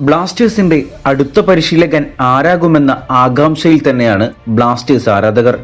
ബ്ലാസ്റ്റേഴ്സിന്റെ അടുത്ത പരിശീലകൻ ആരാകുമെന്ന ആകാംക്ഷയിൽ തന്നെയാണ് ബ്ലാസ്റ്റേഴ്സ് ആരാധകർ.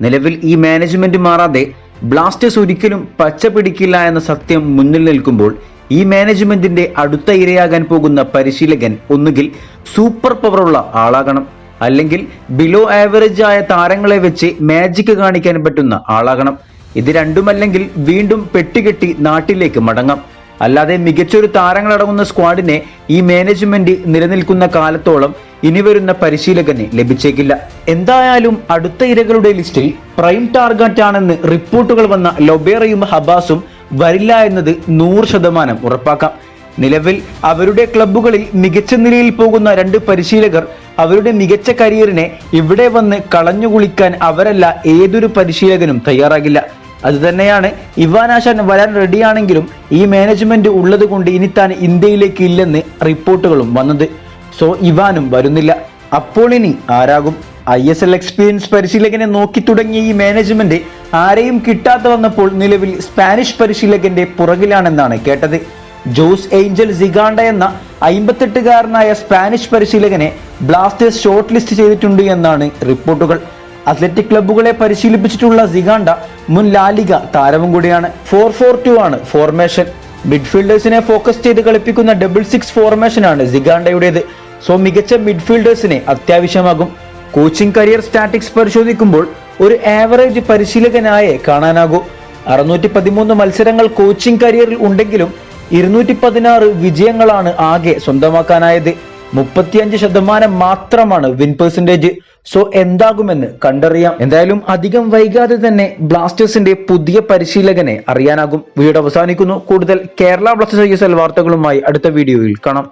നിലവിൽ ഈ മാനേജ്മെന്റ് മാറാതെ ബ്ലാസ്റ്റേഴ്സ് ഒരിക്കലും പച്ച പിടിക്കില്ല എന്ന സത്യം മുന്നിൽ നിൽക്കുമ്പോൾ ഈ മാനേജ്മെന്റിന്റെ അടുത്ത ഇരയാകാൻ പോകുന്ന പരിശീലകൻ ഒന്നുകിൽ സൂപ്പർ പവറുള്ള ആളാകണം അല്ലെങ്കിൽ ബിലോ ആവറേജ് ആയ താരങ്ങളെ വെച്ച് മാജിക് കാണിക്കാൻ പറ്റുന്ന ആളാകണം. ഇത് രണ്ടുമല്ലെങ്കിൽ വീണ്ടും പെട്ടുകെട്ടി നാട്ടിലേക്ക് മടങ്ങാം. അല്ലാതെ മികച്ചൊരു താരങ്ങളടങ്ങുന്ന സ്ക്വാഡിനെ ഈ മാനേജ്മെന്റ് നിലനിൽക്കുന്ന കാലത്തോളം ഇനി വരുന്ന പരിശീലകന് ലഭിച്ചേക്കില്ല. എന്തായാലും അടുത്ത ഇരകളുടെ ലിസ്റ്റിൽ പ്രൈം ടാർഗറ്റ് ആണെന്ന് റിപ്പോർട്ടുകൾ വന്ന ലൊബേറയും ഹബാസും വരില്ല എന്നത് നൂറ് ശതമാനം ഉറപ്പാക്കാം. നിലവിൽ അവരുടെ ക്ലബ്ബുകളിൽ മികച്ച നിലയിൽ പോകുന്ന രണ്ട് പരിശീലകർ അവരുടെ മികച്ച കരിയറിനെ ഇവിടെ വന്ന് കളഞ്ഞുകുളിക്കാൻ അവരല്ല ഏതൊരു പരിശീലകനും തയ്യാറാകില്ല. അതുതന്നെയാണ് ഇവാനാശാൻ വരാൻ റെഡിയാണെങ്കിലും ഈ മാനേജ്മെന്റ് ഉള്ളത് കൊണ്ട് ഇനി താൻ ഇന്ത്യയിലേക്ക് ഇല്ലെന്ന് റിപ്പോർട്ടുകളും വന്നത്. സോ ഇവാനും വരുന്നില്ല. അപ്പോൾ ഇനി ആരാകും? ഐ എസ് എൽ എക്സ്പീരിയൻസ് പരിശീലകനെ നോക്കി തുടങ്ങിയ ഈ മാനേജ്മെന്റ് ആരെയും കിട്ടാതെ വന്നപ്പോൾ നിലവിൽ സ്പാനിഷ് പരിശീലകന്റെ പുറകിലാണെന്നാണ് കേട്ടത്. ജോസ് ഏഞ്ചൽ സിഗാണ്ട എന്ന അമ്പത്തെട്ടുകാരനായ സ്പാനിഷ് പരിശീലകനെ ബ്ലാസ്റ്റേഴ്സ് ഷോർട്ട് ലിസ്റ്റ് ചെയ്തിട്ടുണ്ട് എന്നാണ് റിപ്പോർട്ടുകൾ. അത്ലറ്റിക് ക്ലബ്ബുകളെ പരിശീലിപ്പിച്ചിട്ടുള്ള സിഗാണ്ട മുൻ ലാലിക താരവും കൂടിയാണ്. ഫോർ ഫോർ ടു ആണ് ഫോർമേഷൻ മിഡ്ഫീൽഡേഴ്സിനെ ഫോക്കസ് ചെയ്ത് കളിപ്പിക്കുന്ന ഡബിൾ സിക്സ് ഫോർമേഷനാണ് സിഗാണ്ടയുടേത്. സോ മികച്ച മിഡ്ഫീൽഡേഴ്സിനെ അത്യാവശ്യമാകും. കോച്ചിങ് കരിയർ സ്റ്റാറ്റിക്സ് പരിശോധിക്കുമ്പോൾ ഒരു ആവറേജ് പരിശീലകനായേ കാണാനാകൂ. അറുന്നൂറ്റി പതിമൂന്ന് മത്സരങ്ങൾ കോച്ചിങ് കരിയറിൽ ഉണ്ടെങ്കിലും ഇരുന്നൂറ്റി പതിനാറ് വിജയങ്ങളാണ് ആകെ സ്വന്തമാക്കാനായത്. മുപ്പത്തിയഞ്ച് ശതമാനം മാത്രമാണ് വിൻ പെർസെന്റേജ് സോ എന്താകുമെന്ന് കണ്ടറിയാം. എന്തായാലും അധികം വൈകാതെ തന്നെ ബ്ലാസ്റ്റേഴ്സിന്റെ പുതിയ പരിശീലകനെ അറിയാനാകും. വീഡിയോ അവസാനിക്കുന്നു. കൂടുതൽ കേരള ബ്ലാസ്റ്റേഴ്സ് ഐ വാർത്തകളുമായി അടുത്ത വീഡിയോയിൽ കാണാം.